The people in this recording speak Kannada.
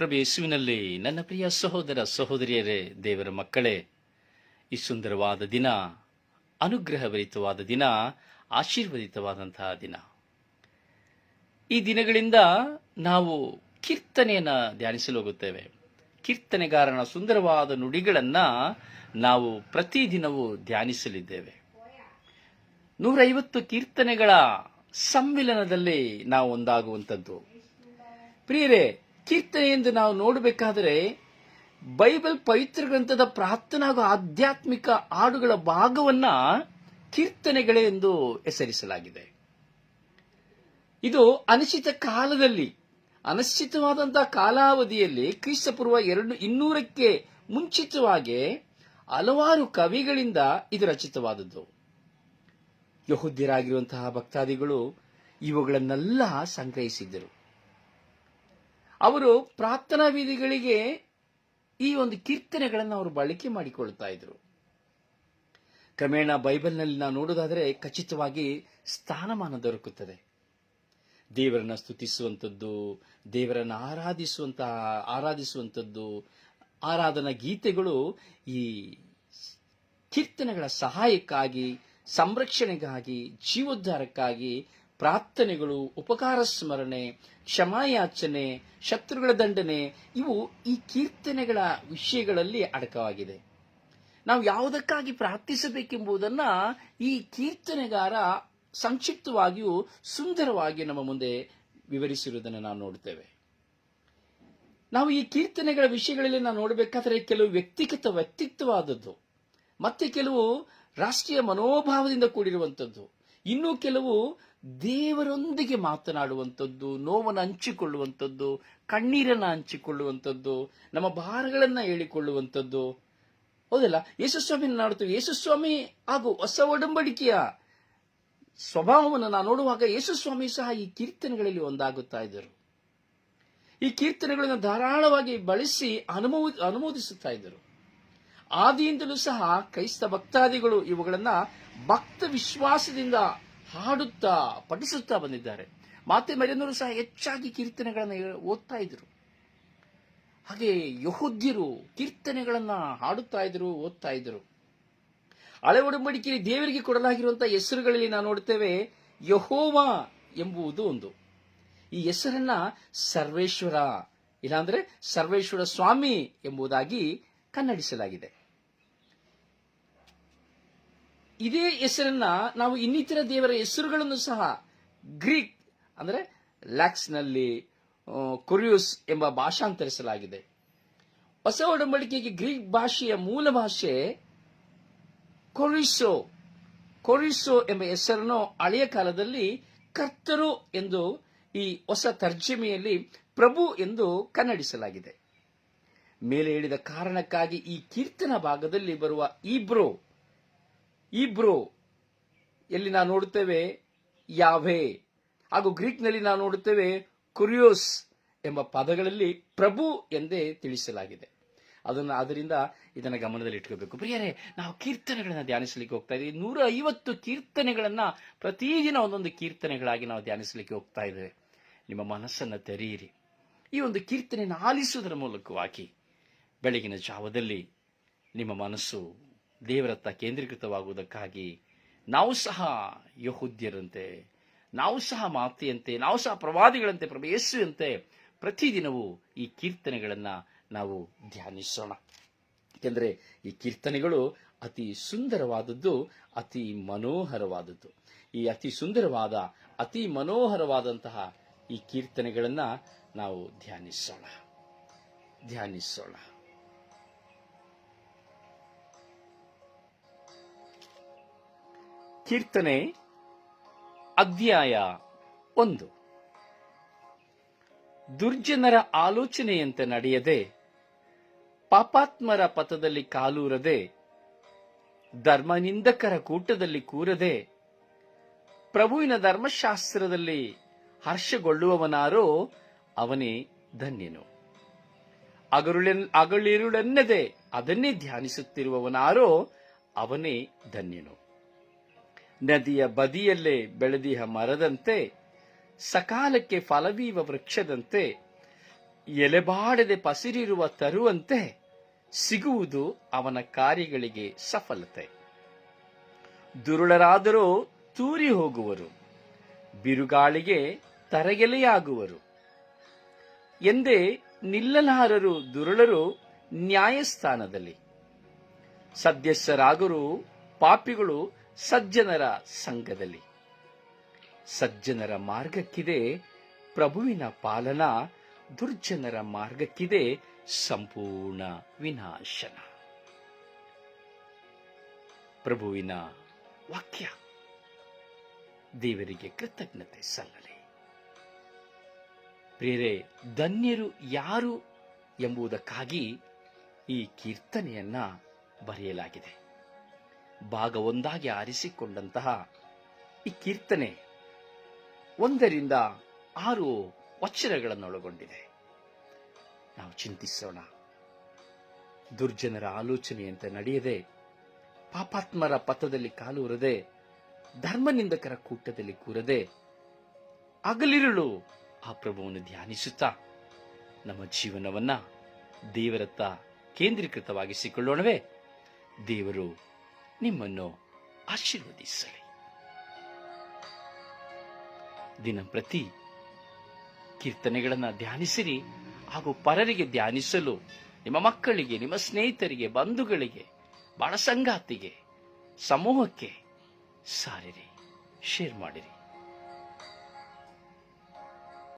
ಪ್ರಭು ಯೇಸುವಿನಲ್ಲಿ. ನನ್ನ ಪ್ರಿಯ ಸಹೋದರ ಸಹೋದರಿಯರೇ, ದೇವರ ಮಕ್ಕಳೇ, ಈ ಸುಂದರವಾದ ದಿನ, ಅನುಗ್ರಹಭರಿತವಾದ ದಿನ, ಆಶೀರ್ವದಿತವಾದಂತಹ ದಿನ. ಈ ದಿನಗಳಿಂದ ನಾವು ಕೀರ್ತನೆಯನ್ನು ಧ್ಯಾನಿಸಲು ಹೋಗುತ್ತೇವೆ. ಕೀರ್ತನೆಗಾರನ ಸುಂದರವಾದ ನುಡಿಗಳನ್ನು ನಾವು ಪ್ರತಿದಿನವೂ ಧ್ಯಾನಿಸಲಿದ್ದೇವೆ. ನೂರೈವತ್ತು ಕೀರ್ತನೆಗಳ ಸಮ್ಮಿಲನದಲ್ಲಿ ನಾವು ಒಂದಾಗುವಂಥದ್ದು. ಪ್ರಿಯರೇ ಕೀರ್ತನೆ ಎಂದು ನಾವು ನೋಡಬೇಕಾದರೆ ಬೈಬಲ್ ಪವಿತ್ರ ಗ್ರಂಥದ ಪ್ರಾರ್ಥನಾ ಹಾಗೂ ಆಧ್ಯಾತ್ಮಿಕ ಹಾಡುಗಳ ಭಾಗವನ್ನ ಕೀರ್ತನೆಗಳೇ ಎಂದು ಹೆಸರಿಸಲಾಗಿದೆ. ಇದು ಅನಿಶ್ಚಿತ ಕಾಲದಲ್ಲಿ ಅನಿಶ್ಚಿತವಾದಂತಹ ಕಾಲಾವಧಿಯಲ್ಲಿ ಕ್ರಿಸ್ತಪೂರ್ವ ಎರಡು ಇನ್ನೂರಕ್ಕೆ ಮುಂಚಿತವಾಗಿ ಹಲವಾರು ಕವಿಗಳಿಂದ ಇದು ರಚಿತವಾದದ್ದು. ಯಹುದ್ಯರಾಗಿರುವಂತಹ ಭಕ್ತಾದಿಗಳು ಇವುಗಳನ್ನೆಲ್ಲ ಸಂಗ್ರಹಿಸಿದ್ದರು. ಅವರು ಪ್ರಾರ್ಥನಾ ವಿಧಿಗಳಿಗೆ ಈ ಒಂದು ಕೀರ್ತನೆಗಳನ್ನು ಅವರು ಬಳಕೆ ಮಾಡಿಕೊಳ್ತಾ ಇದ್ರು. ಕ್ರಮೇಣ ಬೈಬಲ್ನಲ್ಲಿ ನಾವು ನೋಡೋದಾದರೆ ಖಚಿತವಾಗಿ ಸ್ಥಾನಮಾನ ದೊರಕುತ್ತದೆ. ದೇವರನ್ನು ಸ್ತುತಿಸುವಂಥದ್ದು, ದೇವರನ್ನು ಆರಾಧಿಸುವಂತಹ ಆರಾಧಿಸುವಂಥದ್ದು, ಆರಾಧನಾ ಗೀತೆಗಳು ಈ ಕೀರ್ತನೆಗಳ ಸಹಾಯಕ್ಕಾಗಿ, ಸಂರಕ್ಷಣೆಗಾಗಿ, ಜೀವೋದ್ಧಾರಕ್ಕಾಗಿ ಪ್ರಾರ್ಥನೆಗಳು, ಉಪಕಾರ ಸ್ಮರಣೆ, ಕ್ಷಮಾಯಾಚನೆ, ಶತ್ರುಗಳ ದಂಡನೆ, ಇವು ಈ ಕೀರ್ತನೆಗಳ ವಿಷಯಗಳಲ್ಲಿ ಅಡಕವಾಗಿದೆ. ನಾವು ಯಾವುದಕ್ಕಾಗಿ ಪ್ರಾರ್ಥಿಸಬೇಕೆಂಬುದನ್ನು ಈ ಕೀರ್ತನೆಗಾರ ಸಂಕ್ಷಿಪ್ತವಾಗಿಯೂ ಸುಂದರವಾಗಿ ನಮ್ಮ ಮುಂದೆ ವಿವರಿಸಿರುವುದನ್ನು ನಾವು ನೋಡುತ್ತೇವೆ. ನಾವು ಈ ಕೀರ್ತನೆಗಳ ವಿಷಯಗಳಲ್ಲಿ ನಾವು ನೋಡಬೇಕಾದರೆ ಕೆಲವು ವ್ಯಕ್ತಿಗತ ವ್ಯಕ್ತಿತ್ವವಾದದ್ದು, ಮತ್ತೆ ಕೆಲವು ರಾಷ್ಟ್ರೀಯ ಮನೋಭಾವದಿಂದ ಕೂಡಿರುವಂಥದ್ದು, ಇನ್ನೂ ಕೆಲವು ದೇವರೊಂದಿಗೆ ಮಾತನಾಡುವಂಥದ್ದು, ನೋವನ್ನು ಹಂಚಿಕೊಳ್ಳುವಂಥದ್ದು, ಕಣ್ಣೀರನ್ನು ಹಂಚಿಕೊಳ್ಳುವಂಥದ್ದು, ನಮ್ಮ ಭಾರಗಳನ್ನು ಹೇಳಿಕೊಳ್ಳುವಂಥದ್ದು. ಹೌದಲ್ಲ? ಯೇಸುಸ್ವಾಮಿ ನಾಡುತ್ತೇವೆ ಯೇಸುಸ್ವಾಮಿ ಹಾಗೂ ಹೊಸ ಒಡಂಬಡಿಕೆಯ ಸ್ವಭಾವವನ್ನು ನಾವು ನೋಡುವಾಗ ಯೇಸುಸ್ವಾಮಿ ಸಹ ಈ ಕೀರ್ತನೆಗಳಲ್ಲಿ ಒಂದಾಗುತ್ತಾ ಇದ್ದರು. ಈ ಕೀರ್ತನೆಗಳನ್ನು ಧಾರಾಳವಾಗಿ ಬಳಸಿ ಅನುಮೋ, ಅನುಮೋದಿಸುತ್ತಾ ಇದ್ದರು. ಆದಿಯಿಂದಲೂ ಸಹ ಕ್ರೈಸ್ತ ಭಕ್ತಾದಿಗಳು ಇವುಗಳನ್ನು ಭಕ್ತ ವಿಶ್ವಾಸದಿಂದ ಹಾಡುತ್ತಾ, ಪಠಿಸುತ್ತಾ ಬಂದಿದ್ದಾರೆ. ಮಾತೆ ಮರಿಯನವರು ಸಹ ಹೆಚ್ಚಾಗಿ ಕೀರ್ತನೆಗಳನ್ನು ಓದ್ತಾ ಇದ್ರು. ಹಾಗೆ ಯಹುದ್ಯರು ಕೀರ್ತನೆಗಳನ್ನು ಹಾಡುತ್ತಾ ಇದ್ರು, ಓದ್ತಾ ಇದ್ರು. ಹಳೆ ಒಡಂಬಡಿಕೆಯಲ್ಲಿ ದೇವರಿಗೆ ಕೊಡಲಾಗಿರುವಂತಹ ಹೆಸರುಗಳಲ್ಲಿ ನಾವು ನೋಡುತ್ತೇವೆ ಯಹೋವ ಎಂಬುದು ಒಂದು. ಈ ಹೆಸರನ್ನ ಸರ್ವೇಶ್ವರ, ಇಲ್ಲಾಂದ್ರೆ ಸರ್ವೇಶ್ವರ ಸ್ವಾಮಿ ಎಂಬುದಾಗಿ ಕನ್ನಡಿಸಲಾಗಿದೆ. ಇದೇ ಹೆಸರನ್ನ ನಾವು ಇನ್ನಿತರ ದೇವರ ಹೆಸರುಗಳನ್ನು ಸಹ ಗ್ರೀಕ್ ಅಂದರೆ ಲ್ಯಾಕ್ಸ್ನಲ್ಲಿ ಕೊರಿಯೂಸ್ ಎಂಬ ಭಾಷಾಂತರಿಸಲಾಗಿದೆ ಹೊಸ ಒಡಂಬಡಿಕೆಗೆ ಗ್ರೀಕ್ ಭಾಷೆಯ ಮೂಲ ಭಾಷೆ ಕೊರಿಸೋ. ಕೊರಿಸೋ ಎಂಬ ಹೆಸರನ್ನು ಹಳೆಯ ಕಾಲದಲ್ಲಿ ಕರ್ತರು ಎಂದು ಈ ಹೊಸ ತರ್ಜಮೆಯಲ್ಲಿ ಪ್ರಭು ಎಂದು ಕನ್ನಡಿಸಲಾಗಿದೆ. ಮೇಲೆ ಹೇಳಿದ ಕಾರಣಕ್ಕಾಗಿ ಈ ಕೀರ್ತನ ಭಾಗದಲ್ಲಿ ಬರುವ ಈಬ್ರೋ ಈಬ್ರೋ ಎಲ್ಲಿ ನಾವು ನೋಡುತ್ತೇವೆ ಯಾವೇ, ಹಾಗೂ ಗ್ರೀಕ್ನಲ್ಲಿ ನಾವು ನೋಡುತ್ತೇವೆ ಕುರಿಯೋಸ್ ಎಂಬ ಪದಗಳಲ್ಲಿ ಪ್ರಭು ಎಂದೇ ತಿಳಿಸಲಾಗಿದೆ. ಅದನ್ನು ಅದರಿಂದ ಇದನ್ನು ಗಮನದಲ್ಲಿ ಇಟ್ಕೋಬೇಕು. ಪ್ರಿಯರೇ, ನಾವು ಕೀರ್ತನೆಗಳನ್ನು ಧ್ಯಾನಿಸಲಿಕ್ಕೆ ಹೋಗ್ತಾ ಇದ್ದೀವಿ. ನೂರ ಐವತ್ತು ಕೀರ್ತನೆಗಳನ್ನ ಪ್ರತಿದಿನ ಒಂದೊಂದು ಕೀರ್ತನೆಗಳಾಗಿ ನಾವು ಧ್ಯಾನಿಸಲಿಕ್ಕೆ ಹೋಗ್ತಾ ಇದ್ದೇವೆ. ನಿಮ್ಮ ಮನಸ್ಸನ್ನು ತೆರೆಯಿರಿ. ಈ ಒಂದು ಕೀರ್ತನೆಯನ್ನು ಆಲಿಸುವುದರ ಮೂಲಕವಾಗಿ ಬೆಳಗಿನ ಜಾವದಲ್ಲಿ ನಿಮ್ಮ ಮನಸ್ಸು ದೇವರತ್ತ ಕೇಂದ್ರೀಕೃತವಾಗುವುದಕ್ಕಾಗಿ ನಾವು ಸಹ ಯಹುದ್ಯರಂತೆ, ನಾವು ಸಹ ಮಾತೆಯಂತೆ, ನಾವು ಸಹ ಪ್ರವಾದಿಗಳಂತೆ, ಪ್ರಭು ಯೇಸುವಂತೆ ಪ್ರತಿದಿನವೂ ಈ ಕೀರ್ತನೆಗಳನ್ನು ನಾವು ಧ್ಯಾನಿಸೋಣ. ಏಕೆಂದರೆ ಈ ಕೀರ್ತನೆಗಳು ಅತಿ ಸುಂದರವಾದದ್ದು, ಅತಿ ಮನೋಹರವಾದದ್ದು. ಈ ಅತಿ ಸುಂದರವಾದ, ಅತಿ ಮನೋಹರವಾದಂತಹ ಈ ಕೀರ್ತನೆಗಳನ್ನು ನಾವು ಧ್ಯಾನಿಸೋಣ. ಧ್ಯಾನಿಸೋಣ. ಕೀರ್ತನೆ ಅಧ್ಯಾಯ ಒಂದು. ದುರ್ಜನರ ಆಲೋಚನೆಯಂತೆ ನಡೆಯದೆ, ಪಾಪಾತ್ಮರ ಪಥದಲ್ಲಿ ಕಾಲೂರದೆ, ಧರ್ಮನಿಂದಕರ ಕೂಟದಲ್ಲಿ ಕೂರದೆ, ಪ್ರಭುವಿನ ಧರ್ಮಶಾಸ್ತ್ರದಲ್ಲಿ ಹರ್ಷಗೊಳ್ಳುವವನಾರೋ ಅವನೇ ಧನ್ಯನು. ಅಗರುಳೆನ್ ಅಗಳಿರುಳೆನ್ನದೆ ಅದನ್ನೇ ಧ್ಯಾನಿಸುತ್ತಿರುವವನಾರೋ ಅವನೇ ಧನ್ಯನು. ನದಿಯ ಬದಿಯಲ್ಲೇ ಬೆಳೆದಿಹ ಮರದಂತೆ, ಸಕಾಲಕ್ಕೆ ಫಲವೀವ ವೃಕ್ಷದಂತೆ, ಎಲೆಬಾಡದೆ ಪಸಿರಿರುವ ತರುವಂತೆ ಸಿಗುವುದು ಅವನ ಕಾರ್ಯಗಳಿಗೆ ಸಫಲತೆ. ದುರುಳರಾದರೂ ತೂರಿ ಹೋಗುವರು, ಬಿರುಗಾಳಿಗೆ ತರಗೆಲೆಯಾಗುವರು. ಎಂದೇ ನಿಲ್ಲಲಾರರು ದುರುಳರು ನ್ಯಾಯಸ್ಥಾನದಲ್ಲಿ. ಸದ್ಯಸ್ಥರಾಗರು ಪಾಪಿಗಳು ಸಜ್ಜನರ ಸಂಘದಲ್ಲಿ. ಸಜ್ಜನರ ಮಾರ್ಗಕ್ಕಿದೆ ಪ್ರಭುವಿನ ಪಾಲನ, ದುರ್ಜನರ ಮಾರ್ಗಕ್ಕಿದೆ ಸಂಪೂರ್ಣ ವಿನಾಶನ. ಪ್ರಭುವಿನ ವಾಕ್ಯ, ದೇವರಿಗೆ ಕೃತಜ್ಞತೆ ಸಲ್ಲಲಿ. ಪ್ರೇರೆ ಧನ್ಯರು ಯಾರು ಎಂಬುದಕ್ಕಾಗಿ ಈ ಕೀರ್ತನೆಯನ್ನ ಬರೆಯಲಾಗಿದೆ. ಭಾಗ ಒಂದಾಗಿ ಆರಿಸಿಕೊಂಡಂತಹ ಈ ಕೀರ್ತನೆ ಒಂದರಿಂದ ಆರು ವಚನಗಳನ್ನೊಳಗೊಂಡಿದೆ. ನಾವು ಚಿಂತಿಸೋಣ. ದುರ್ಜನರ ಆಲೋಚನೆಯಂತೆ ನಡೆಯದೆ, ಪಾಪಾತ್ಮರ ಪಥದಲ್ಲಿ ಕಾಲೂರದೆ ಧರ್ಮನಿಂದಕರ ಕೂಟದಲ್ಲಿ ಕೂರದೆ ಅಗಲಿರುಳು ಆ ಪ್ರಭುವನ್ನು ಧ್ಯಾನಿಸುತ್ತಾ ನಮ್ಮ ಜೀವನವನ್ನ ದೇವರತ್ತ ಕೇಂದ್ರೀಕೃತವಾಗಿಸಿಕೊಳ್ಳೋಣವೇ? ದೇವರು ನಿಮ್ಮನ್ನು ಆಶೀರ್ವದಿಸಲಿ. ದಿನಂಪ್ರತಿ ಕೀರ್ತನೆಗಳನ್ನು ಧ್ಯಾನಿಸಿರಿ, ಹಾಗೂ ಪರರಿಗೆ ಧ್ಯಾನಿಸಲು ನಿಮ್ಮ ಮಕ್ಕಳಿಗೆ, ನಿಮ್ಮ ಸ್ನೇಹಿತರಿಗೆ, ಬಂಧುಗಳಿಗೆ ಬಾಳ ಸಂಗಾತಿಗೆ ಸಮೂಹಕ್ಕೆ ಸಾರಿರಿ, ಶೇರ್ ಮಾಡಿರಿ.